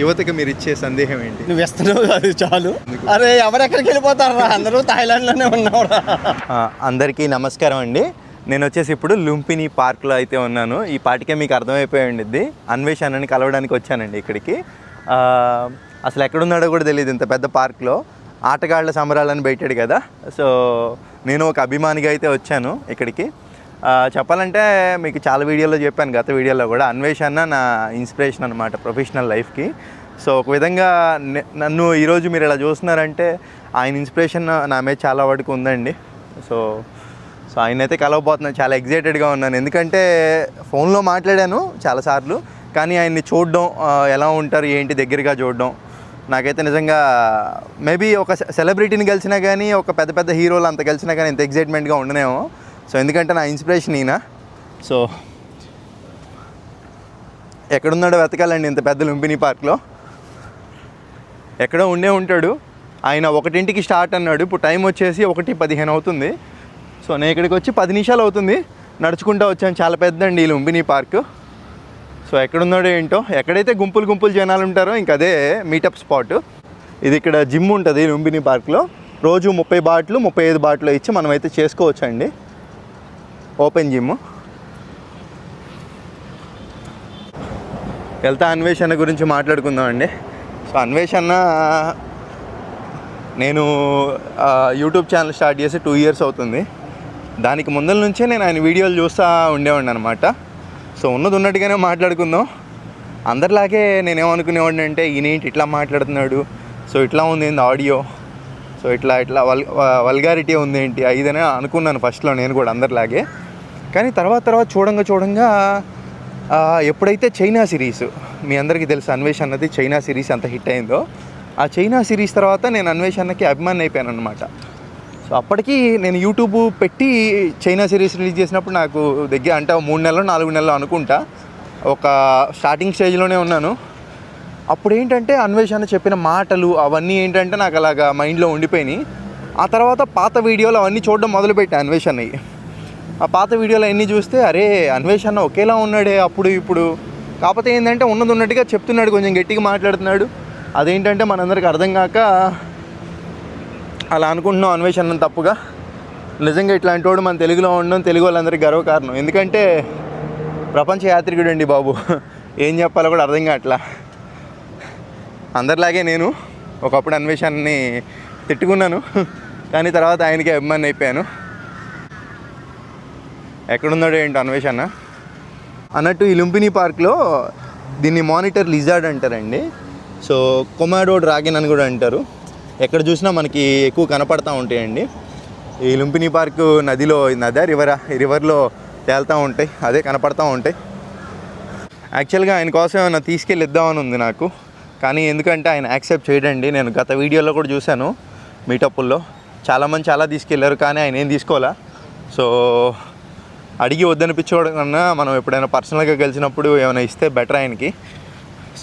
యువతకి మీరు ఇచ్చే సందేహం ఏంటి? నువ్వు ఇస్తున్నావు అది చాలు. అరే ఎవరెక్కడికి వెళ్ళిపోతారా అందరూ థాయిలాండ్లోనే ఉన్నావురా. ఆ, అందరికీ నమస్కారం అండి. నేను వచ్చేసి ఇప్పుడు లుంపిని పార్క్లో అయితే ఉన్నాను. ఈ పాటికే మీకు అర్థమైపోయి ఉండిద్ది. అన్వేషణని కలవడానికి వచ్చానండి ఇక్కడికి. ఆ, అసలు ఎక్కడున్నాడో కూడా తెలియదు ఇంత పెద్ద పార్క్లో. ఆటగాళ్ళ సంబరాలని పెట్టాడు కదా. సో నేను ఒక అభిమానిగా అయితే వచ్చాను ఇక్కడికి. చెప్పాలంటే మీకు చాలా వీడియోలో చెప్పాను గత వీడియోలో కూడా. అన్వేషణ నా ఇన్స్పిరేషన్ అనమాట ప్రొఫెషనల్ లైఫ్కి. సో ఒక విధంగా నన్ను ఈరోజు మీరు ఇలా చూస్తున్నారంటే ఆయన ఇన్స్పిరేషన్ నా మీద చాలా వరకు ఉందండి. సో సో ఆయన అయితే కలవబోతున్నాను చాలా ఎగ్జైటెడ్గా ఉన్నాను. ఎందుకంటే ఫోన్లో మాట్లాడాను చాలాసార్లు కానీ ఆయన్ని చూడడం ఎలా ఉంటారు ఏంటి దగ్గరగా చూడడం నాకైతే నిజంగా మేబీ ఒక సెలబ్రిటీని కలిసినా కానీ ఒక పెద్ద పెద్ద హీరోలు అంత కలిసినా కానీ ఇంత ఎగ్జైట్మెంట్గా ఉండనేమో. సో ఎందుకంటే నా ఇన్స్పిరేషన్ ఈయన. సో ఎక్కడున్నాడో వెతకాలండి ఇంత పెద్ద లుంపిని పార్క్లో. ఎక్కడో ఉండే ఉంటాడు. ఆయన ఒకటింటికి స్టార్ట్ అన్నాడు. ఇప్పుడు టైం వచ్చేసి ఒకటి పదిహేను అవుతుంది. సో నేను ఇక్కడికి వచ్చి పది నిమిషాలు అవుతుంది. నడుచుకుంటూ వచ్చాను. చాలా పెద్దండి ఈ లుంబిని పార్క్. సో ఎక్కడున్నాడో ఏంటో ఎక్కడైతే గుంపులు గుంపులు జనాలు ఉంటారో ఇంక అదే మీటప్ స్పాట్. ఇది ఇక్కడ జిమ్ ఉంటుంది లుంబిని పార్క్లో. రోజు ముప్పై బాట్లు ముప్పై ఐదు బాట్లు ఇచ్చి మనం అయితే చేసుకోవచ్చు అండి ఓపెన్ జిమ్. వెళ్తా అన్వేషణ గురించి మాట్లాడుకుందాం అండి. సో అన్వేషణ నేను యూట్యూబ్ ఛానల్ స్టార్ట్ చేసి టూ ఇయర్స్ అవుతుంది. దానికి ముందల నుంచే నేను ఆయన వీడియోలు చూస్తూ ఉండేవాడిని అనమాట సో ఉన్నది ఉన్నట్టుగానే మాట్లాడుకుందాం. అందరిలాగే నేనేమనుకునేవాడిని అంటే ఈయనేంటి ఇట్లా మాట్లాడుతున్నాడు? సో ఇట్లా ఉంది ఏంది ఆడియో? సో ఇట్లా ఇట్లా వల్ వల్గారిటీ ఉంది ఏంటి ఇదని అనుకున్నాను ఫస్ట్లో నేను కూడా అందరిలాగే. కానీ తర్వాత తర్వాత చూడంగా చూడంగా ఎప్పుడైతే చైనా సిరీస్ మీ అందరికీ తెలుసు అన్వేష్ అన్నది చైనా సిరీస్ అంత హిట్ అయిందో ఆ చైనా సిరీస్ తర్వాత నేను అన్వేషణకి అభిమాని అయిపోయాను అనమాట సో అప్పటికి నేను యూట్యూబ్ పెట్టి చైనా సిరీస్ రిలీజ్ చేసినప్పుడు నాకు దగ్గర అంటే మూడు నెలలు నాలుగు నెలలు అనుకుంటా ఒక స్టార్టింగ్ స్టేజ్లోనే ఉన్నాను. అప్పుడు ఏంటంటే అన్వేషణ చెప్పిన మాటలు అవన్నీ ఏంటంటే నాకు అలాగా మైండ్లో ఉండిపోయినాయి. ఆ తర్వాత పాత వీడియోలు అవన్నీ చూడడం మొదలుపెట్టాను అన్వేషణవి ఆ పాత వీడియోలు అన్నీ చూస్తే అరే అన్వేషణ ఒకేలా ఉన్నాడే అప్పుడు ఇప్పుడు. కాకపోతే ఏంటంటే ఉన్నది ఉన్నట్టుగా చెప్తున్నాడు కొంచెం గట్టిగా మాట్లాడుతున్నాడు. అదేంటంటే మనందరికి అర్థం కాక అలా అనుకుంటున్నాం అన్వేషణ తప్పుగా. నిజంగా ఇట్లాంటి వాడు మన తెలుగులో ఉండడం తెలుగు వాళ్ళందరికీ గర్వకారణం. ఎందుకంటే ప్రపంచ యాత్రికుడు అండి బాబు. ఏం చెప్పాలో కూడా అర్థం కావట్లా. అందరిలాగే నేను ఒకప్పుడు అన్వేషాన్ని తిట్టుకున్నాను కానీ తర్వాత ఆయనకి అభిమాని అయిపోయాను. ఎక్కడున్నాడో ఏంటో అన్వేషణ అన్నట్టు ఈ లుంపిని పార్క్లో దీన్ని మానిటర్ లిజార్డ్ అంటారండి. సో కొమాడో డ్రాగన్ అని కూడా అంటారు. ఎక్కడ చూసినా మనకి ఎక్కువ కనపడతా ఉంటాయండి. ఈ లుంపిని పార్క్ నదిలో నదా రివరా ఈ రివర్లో తేలుతూ ఉంటాయి. అదే కనపడతా ఉంటాయి. యాక్చువల్గా ఆయన కోసం ఏమైనా తీసుకెళ్ళిద్దామని ఉంది నాకు. కానీ ఎందుకంటే ఆయన యాక్సెప్ట్ చేయడండి. నేను గత వీడియోలో కూడా చూశాను మీటప్పుల్లో. చాలామంది చాలా తీసుకెళ్ళారు కానీ ఆయన ఏం తీసుకోవాలా? సో అడిగి వద్దనిపించుకోవడం కన్నా మనం ఎప్పుడైనా పర్సనల్గా కలిసినప్పుడు ఏమైనా ఇస్తే బెటర్ ఆయనకి.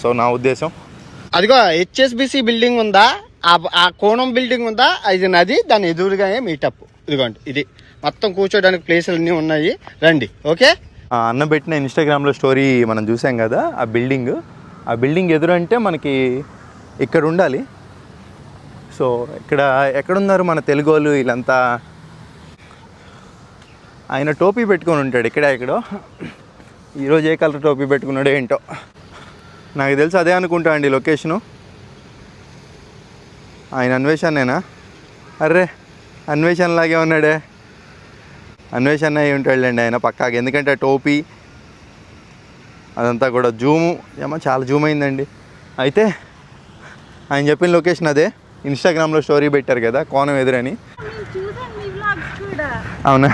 సో నా ఉద్దేశం. అదిగో హెచ్ఎస్బిసి బిల్డింగ్ ఉందా? ఆ ఆ కోణం బిల్డింగ్ ఉందా? ఇది నది దాని ఎదురుగానే మీటప్ ఇదిగోండి ఇది. మొత్తం కూర్చోడానికి ప్లేసులు అన్నీ ఉన్నాయి. రండి ఓకే? అన్న పెట్టిన ఇన్స్టాగ్రామ్లో స్టోరీ మనం చూసాం కదా ఆ బిల్డింగ్. ఆ బిల్డింగ్ ఎదురంటే మనకి ఇక్కడ ఉండాలి. సో ఇక్కడ ఎక్కడున్నారు మన తెలుగు వాళ్ళు వీళ్ళంతా? ఆయన టోపీ పెట్టుకొని ఉంటాడు ఇక్కడ ఎక్కడో. ఈరోజు ఏ కలర్ టోపీ పెట్టుకున్నాడో ఏంటో. నాకు తెలిసి అదే అనుకుంటా అండి లొకేషను. ఆయన అన్వేషణేనా అర్రే అన్వేషణ లాగే ఉన్నాడే. అన్వేషణ అయి ఉంటాడులేండి ఆయన పక్కాగా. ఎందుకంటే ఆ టోపీ అదంతా కూడా జూము. ఏమో చాలా జూమ్ అయిందండి. అయితే ఆయన చెప్పిన లొకేషన్ అదే. ఇన్స్టాగ్రామ్లో స్టోరీ పెట్టారు కదా కోణం ఎదురని. అవునా?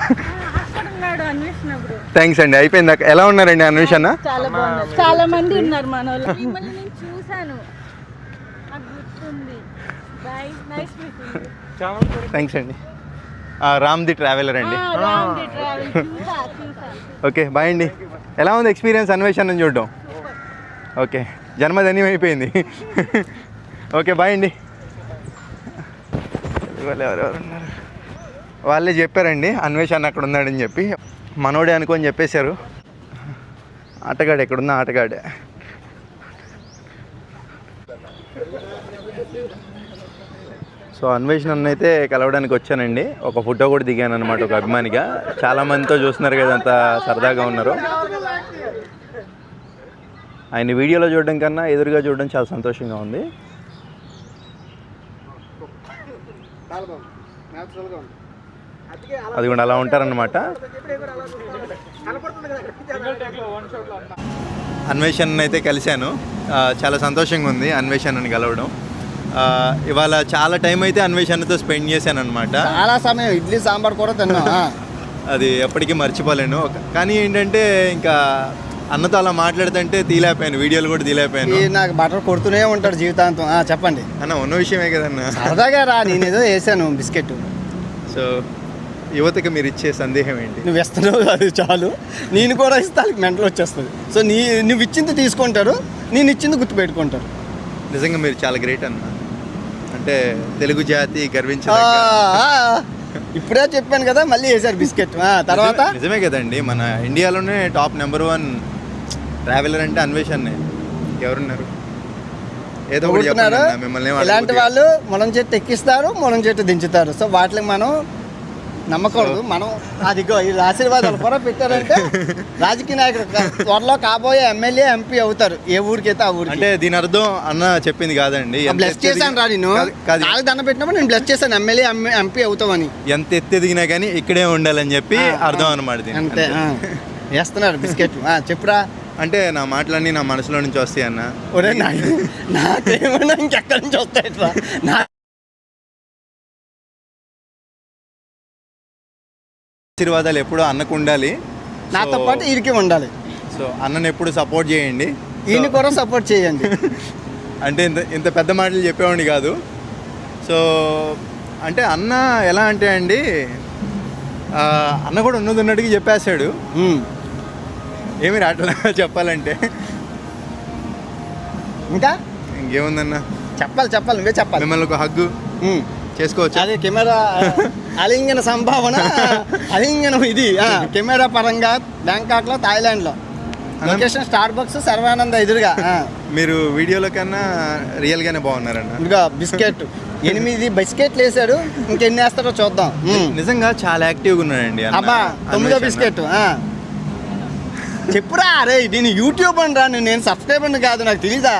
థ్యాంక్స్ అండి. అయిపోయింది. ఎలా ఉన్నారండి అన్వేషణ చాలా బాగున్నారు. చాలా మంది ఉన్నారు మన చూసాను థ్యాంక్స్ అండి. రామ్ ది ట్రావెలర్ అండి. ఓకే బాయ్ అండి. ఎలా ఉంది ఎక్స్పీరియన్స్ అన్వేషణ చూడడం? ఓకే జన్మధన్యం అయిపోయింది. ఓకే బాయ్ అండి. వాళ్ళు ఎవరెవరు ఉన్నారు? వాళ్ళే చెప్పారండి అన్వేషణ అక్కడ ఉన్నాడని చెప్పి. మనోడే అనుకొని చెప్పేశారు. ఆటగాడు ఎక్కడున్నా ఆటగాడే. సో అన్వేషణ అయితే కలవడానికి వచ్చానండి. ఒక ఫోటో కూడా దిగాను అనమాట ఒక అభిమానిగా. చాలామందితో చూస్తున్నారు కదా అంత సరదాగా ఉన్నారు. ఆయన వీడియోలో చూడడం కన్నా ఎదురుగా చూడడం చాలా సంతోషంగా ఉంది. అది కూడా అలా ఉంటారనమాట అన్వేషణ్ అయితే కలిశాను. చాలా సంతోషంగా ఉంది అన్వేషణని కలవడం. ఇవాళ చాలా టైం అయితే అన్వేషణతో స్పెండ్ చేశాను అనమాట చాలా సమయం ఇడ్లీ సాంబార్ కూడా తిన్నా. అది ఎప్పటికీ మర్చిపోలేను. కానీ ఏంటంటే ఇంకా అన్నతో అలా మాట్లాడుతుంటే తీలేకపోయాను వీడియోలు కూడా తీలేకపోయాను. నాకు బటర్ కొడుతూనే ఉంటాడు జీవితాంతం. ఆ, చెప్పండి. అన్న ఉన్న విషయమే కదన్న. సరదాగా రా నేనేదో వేసాను బిస్కెట్ సో యువతకి మీరు ఇచ్చే సందేహం ఏంటి? నువ్వు ఇస్తున్నావు అది చాలు. నేను కూడా ఇస్తే వాళ్ళకి మెంటల్ వచ్చేస్తుంది. సో నీ నువ్వు ఇచ్చింది తీసుకుంటారు నేను ఇచ్చింది గుర్తుపెట్టుకుంటారు. నిజంగా మీరు చాలా గ్రేట్ అన్న. అంటే తెలుగు జాతి ఆ, ఇప్పుడే చెప్పాను కదా మళ్ళీ వేసారు బిస్కెట్. ఆ, తర్వాత? నిజమే- కదండి. మన ఇండియాలోనే టాప్ నెంబర్ వన్ ట్రావెలర్ అంటే అన్వేషణే ఎవరున్నారు? ఏదో మిమ్మల్ని ఇలాంటి వాళ్ళు మొలం చెట్టు ఎక్కిస్తారు మొలం చెట్టు దించుతారు. సో వాటికి మనం నమ్మకూడదు మనం అదిగో ఈ ఆశీర్వాదాలు కూడా పెట్టారంటే రాజకీయ నాయకుడు త్వరలో కాబోయే ఎమ్మెల్యే ఎంపీ అవుతారు. ఏ ఊరికైతే ఆ ఊరికి. అంటే దీని అర్థం అన్న చెప్పింది కాదండి. బ్లెస్ చేశాను రా నేను నాకు దండ పెట్టినప్పుడు నేను బ్లెస్ చేశాను. ఎమ్మెల్యే ఎంపీ అవుతామని ఎంత ఎత్తు ఎదిగినా కానీ ఇక్కడే ఉండాలని చెప్పి. అర్థం అనమాట. అంతే. వేస్తున్నారు బిస్కెట్ ఆ, చెప్పురా. అంటే నా మాటలన్నీ నా మనసులో నుంచి వస్తాయి అన్న ఒరే నాకు నాకేమన్నా ఇంకెక్కడి నుంచి వస్తాయి? నా ఆశీర్వాదాలు ఎప్పుడూ అన్నకు ఉండాలి. నాతో పాటు వీరికి ఉండాలి. సో అన్నను ఎప్పుడు సపోర్ట్ చేయండి. ఈయన కూడా సపోర్ట్ చేయండి. అంటే ఇంత ఇంత పెద్ద మాటలు చెప్పేవాడిని కాదు. సో అంటే అన్న ఎలా అంటే అండి ఆ, అన్న కూడా ఉన్నది ఉన్నట్టుగా చెప్పేశాడు ఉమ్. ఏమి రావట్లా చెప్పాలంటే. ఇంకా? ఇంకేముందన్న? చెప్పాలి చెప్పాలి నువ్వే చెప్పాలి. మిమ్మల్ని ఒక హగ్గు. ఉమ్. చేసుకోవచ్చు అదే కెమెరా అలింగన సంభావన అలింగనం ఇది కెమెరా పరంగా బ్యాంకాక్లో థాయిలాండ్లో లొకేషన్ స్టార్ బక్స్ సర్వానంద ఎదురుగా మీరు వీడియోలో కన్నా రియల్గానే బాగున్నారన్న ఇదిగో బిస్కెట్ ఎనిమిది బిస్కెట్లు వేసాడు ఇంకెన్ని వేస్తాడో చూద్దాం. నిజంగా చాలా యాక్టివ్గా ఉన్నాడండి. అబ్బా తొమ్మిదో. బిస్కెట్ ఆ. చెప్పురా అరే నేను యూట్యూబ్ అని రా నేను సబ్స్క్రైబర్ కాదు నాకు తెలీదా.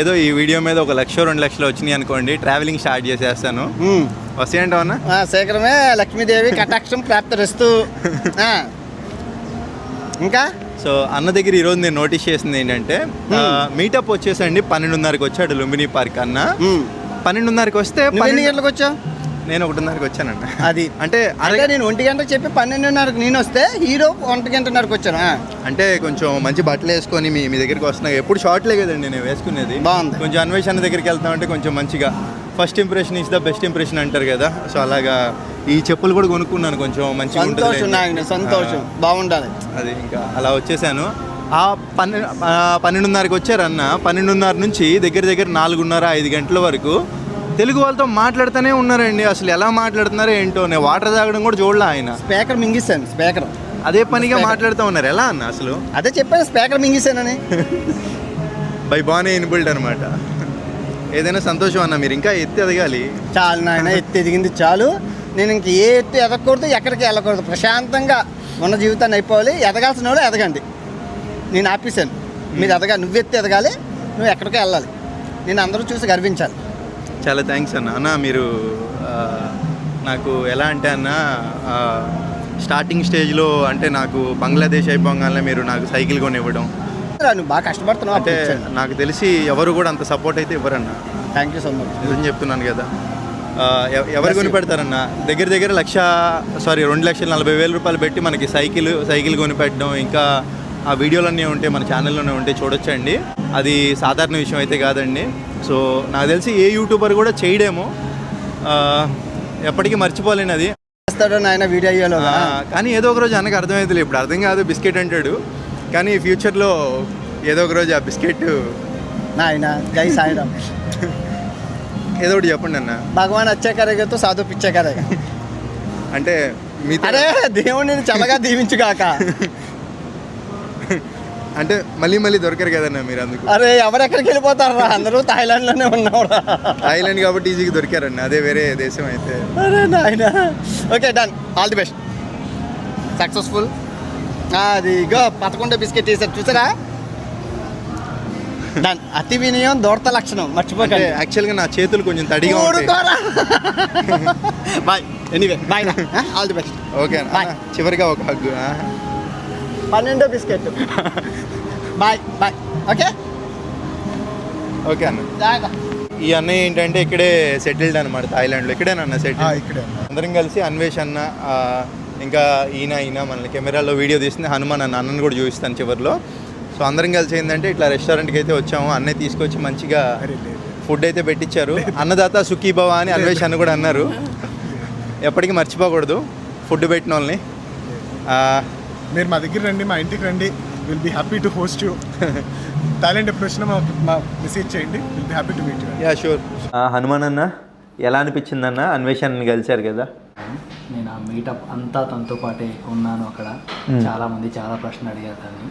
ఏదో ఈ వీడియో మీద ఒక లక్ష రెండు లక్షలు వచ్చినాయి అనుకోండి ట్రావెలింగ్ స్టార్ట్ చేసేస్తాను ఉమ్. వస్తాయంటావు అన్న ఆ, శేఖరమే లక్ష్మీదేవి కటాక్షం ప్రాప్తరిస్తూ. ఇంకా సో అన్న దగ్గర ఈరోజు నేను నోటీస్ చేసింది ఏంటంటే మీటప్ వచ్చేసండి పన్నెండున్నరకి వచ్చాడు లుంబిని పార్క్ అన్న. పన్నెండున్నరకి వస్తే పన్నెండు- గంటలకు వచ్చావు నేను ఒకటిన్నరకి వచ్చానండి. అది. అంటే అంటే నేను ఒంటి గంటకు చెప్పి పన్నెండున్నరకు నేను వస్తే హీరో ఒంటి గంటన్నరకు వచ్చాను. అంటే కొంచెం మంచి బట్టలు వేసుకొని మీ మీ దగ్గరికి వస్తున్నా. ఎప్పుడు షార్ట్లే కదండి నేను వేసుకునేది. బాగుంది. కొంచెం అన్వేషణ దగ్గరికి వెళ్తామంటే కొంచెం మంచిగా. First impression is the best impression అంటారు కదా. సో అలాగా ఈ చెప్పులు కూడా కొనుక్కున్నాను కొంచెం మంచిగా ఉంటుంది సంతోషం సంతోషం. బాగుండాలి. అది ఇంకా అలా వచ్చేసాను. ఆ పన్నె ఆ పన్నెండున్నరకి వచ్చారన్న. పన్నెండున్నర నుంచి దగ్గర దగ్గర నాలుగున్నర ఐదు గంటల వరకు తెలుగు వాళ్ళతో మాట్లాడుతూనే ఉన్నారండి. అసలు ఎలా మాట్లాడుతున్నారో ఏంటో నేను వాటర్ తాగడం కూడా చూడలే ఆయన. స్పీకర్ మింగిస్తాను స్పీకర్. అదే పనిగా మాట్లాడుతూ ఉన్నారు. ఎలా అన్న అసలు? అదే చెప్పాను స్పీకర్ మింగిస్తానని. బై బాగానే ఇన్బిల్డ్ అనమాట ఏదైనా సంతోషం అన్న మీరు ఇంకా ఎత్తి ఎదగాలి. చాలు నాయన ఎత్తి ఎదిగింది చాలు. నేను ఇంక ఏ ఎత్తు ఎదగకూడదు ఎక్కడికి వెళ్ళకూడదు. ప్రశాంతంగా ఉన్న జీవితాన్ని అయిపోవాలి. ఎదగాల్సిన వాళ్ళు ఎదగండి. నేను ఆపేశాను. మీరు ఎదగా నువ్వు ఎత్తి ఎదగాలి నువ్వు ఎక్కడికి వెళ్ళాలి. నేను అందరూ చూసి గర్వించాలి. చాలా థ్యాంక్స్ అన్న. అన్న మీరు నాకు ఎలా అంటే అన్న స్టార్టింగ్ స్టేజ్లో అంటే నాకు బంగ్లాదేశ్ అయిపోగానే మీరు నాకు సైకిల్ కొనివ్వడం. నువ్వు బాగా కష్టపడుతున్నావు అంటే నాకు తెలిసి ఎవరు కూడా అంత సపోర్ట్ అయితే ఇవ్వరన్న. థ్యాంక్ యూ సో మచ్ నిజం చెప్తున్నాను కదా. ఎవరు కొని పెడతారన్న దగ్గర దగ్గర లక్ష సారీ రెండు లక్షల నలభై వేల రూపాయలు పెట్టి మనకి సైకిల్ సైకిల్ కొని పెట్టడం ఇంకా ఆ వీడియోలన్నీ ఉంటే మన ఛానల్లోనే ఉంటే చూడొచ్చండి. అది సాధారణ విషయం అయితే కాదండి. సో నాకు తెలిసి ఏ యూట్యూబర్ కూడా చేయడేమో. ఎప్పటికీ మర్చిపోలేను అది. చేస్తాడు నాయన వీడియో ఆ, కానీ ఏదో ఒక రోజు అన్నకు అర్థమవుతుంది ఇప్పుడు అర్థం కాదు బిస్కెట్ అంటాడు. కానీ ఫ్యూచర్లో ఏదో ఒక రోజు ఆ బిస్కెట్ నాయన జై సాయిరామ్ ఏదో ఒకటి చెప్పండి అన్న. భగవాన్ అచ్చే కరేగతో సాధు పిచ్చే అంటే మీతో అరే దేవుడు నేను చల్లగా దీవించుగాక అంటే మళ్ళీ మళ్ళీ దొరకరు కదన్నా మీరు అందుకు? అరే ఎవరెక్కడికి వెళ్ళిపోతారా అందరూ థాయిలాండ్లోనే ఉన్నావురా థాయిలాండ్ కాబట్టి ఈజీగా దొరికారన్న అదే వేరే దేశం అయితే. అరే నాయన. Okay done all the best successful అది ఇగో పదకొండో బిస్కెట్ వేసారు చూసారా? డన్ అతి వినయం దూరత లక్షణం. మర్చిపోకండి. యాక్చువల్గా నా చేతులు కొంచెం తడిగా bye anyway bye all the best okay చివరిగా ఒక హగ్గు పన్నెండో biscuit. Bye bye okay okay అన్న. ఈ అన్నయ్య ఏంటంటే ఇక్కడే సెటిల్డ్ అనమాట థాయిలాండ్లో. ఇక్కడేనన్న సెటిల్ ఇక్కడే అందరం కలిసి అన్వేష్ అన్న ఇంకా ఈయన ఈయన మనల్ని కెమెరాలో వీడియో తీసింది హనుమాన్ అన్న అన్నను కూడా చూపిస్తాను చివరిలో. సో అందరం కలిసి ఏంటంటే ఇట్లా రెస్టారెంట్కి అయితే వచ్చాము అన్నయ్య తీసుకొచ్చి మంచిగా ఫుడ్ అయితే పెట్టించారు అన్నదాత సుఖీభవ అని అన్వేష్ అన్న కూడా అన్నారు. ఎప్పటికీ మర్చిపోకూడదు ఫుడ్ పెట్టిన వాళ్ళని ఆ, మీరు మా దగ్గర రండి మా ఇంటికి రండి. Will be happy to host you talent ఎప్పుడు వచ్చినా మా మెసేజ్ చేయండి. Will be happy to meet you yeah sure Hanuman అన్న ఎలా అనిపించింది అన్న? అన్వేషణ కలిశారు కదా. నేను ఆ మీటప్ అంతా తనతో పాటే ఉన్నాను అక్కడ. చాలా మంది చాలా ప్రశ్నలు అడిగారు తనని.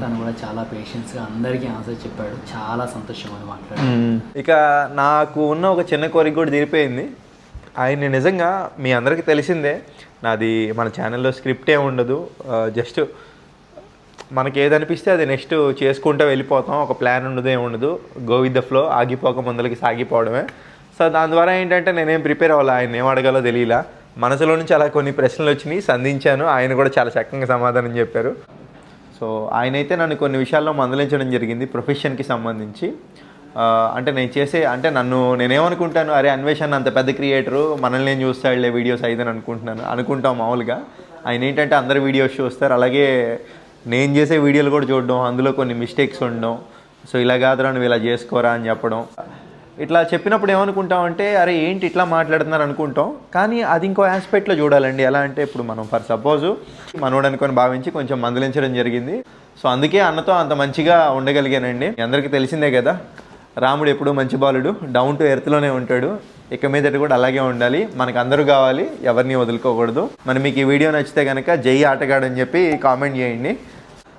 తను కూడా చాలా పేషెన్స్గా అందరికీ ఆన్సర్ చెప్పాడు. చాలా సంతోషం అని మాట్లాడాడు ఇక నాకు ఉన్న ఒక చిన్న కోరిక కూడా తీరిపోయింది. ఆయన నిజంగా మీ అందరికీ తెలిసిందే నాది మన ఛానల్లో స్క్రిప్ట్ ఏమి ఉండదు జస్ట్ మనకి ఏదనిపిస్తే అది నెక్స్ట్ చేసుకుంటూ వెళ్ళిపోతాం. ఒక ప్లాన్ ఉండదు ఏమి ఉండదు. గో విత్ ద ఫ్లో ఆగిపోక ముందలకి సాగిపోవడమే. సో దాని ద్వారా ఏంటంటే నేనేం ప్రిపేర్ అవ్వాలి ఆయన ఏం అడగాలో తెలియలా. మనసులో నుంచి అలా కొన్ని ప్రశ్నలు వచ్చినాయి సంధించాను. ఆయన కూడా చాలా చక్కగా సమాధానం చెప్పారు. సో ఆయన అయితే నన్ను కొన్ని విషయాల్లో మందలించడం జరిగింది ప్రొఫెషన్కి సంబంధించి. అంటే నేను చేసే అంటే నన్ను నేనేమనుకుంటాను అరే అన్వేషణ అంత పెద్ద క్రియేటరు మనల్ని నేను చూస్తాడులే వీడియోస్ అయిదని అనుకుంటున్నాను అనుకుంటాం మామూలుగా. ఆయన ఏంటంటే అందరు వీడియోస్ చూస్తారు అలాగే నేను చేసే వీడియోలు కూడా చూడడం అందులో కొన్ని మిస్టేక్స్ ఉండడం. సో ఇలా కాదురా నువ్వు ఇలా చేసుకోరా అని చెప్పడం. ఇట్లా చెప్పినప్పుడు ఏమనుకుంటామంటే అరే ఏంటి ఇట్లా మాట్లాడుతున్నారు అనుకుంటాం కానీ అది ఇంకో ఆస్పెక్ట్లో చూడాలండి. ఎలా అంటే ఇప్పుడు మనం ఫర్ సపోజు మనోడు అనుకొని భావించి కొంచెం మందలించడం జరిగింది. సో అందుకే అన్నతో అంత మంచిగా ఉండగలిగానండి. అందరికీ తెలిసిందే కదా? రాముడు ఎప్పుడూ మంచి బాలుడు డౌన్ టు ఎర్త్లోనే ఉంటాడు. ఇక మీదట కూడా అలాగే ఉండాలి. మనకు అందరూ కావాలి ఎవరిని వదులుకోకూడదు. మరి మీకు ఈ వీడియో నచ్చితే కనుక జై ఆటగాడు అని చెప్పి కామెంట్ చేయండి.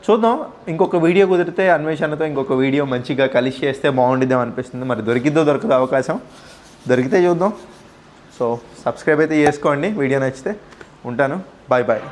చూద్దాం ఇంకొక వీడియో కుదిరితే అన్వేషణతో ఇంకొక వీడియో మంచిగా కలిసి చేస్తే బాగుండిద్దాం అనిపిస్తుంది. మరి దొరికిద్దో దొరకదు అవకాశం దొరికితే చూద్దాం. సో సబ్స్క్రైబ్ అయితే చేసుకోండి. వీడియో నచ్చితే ఉంటాను. Bye bye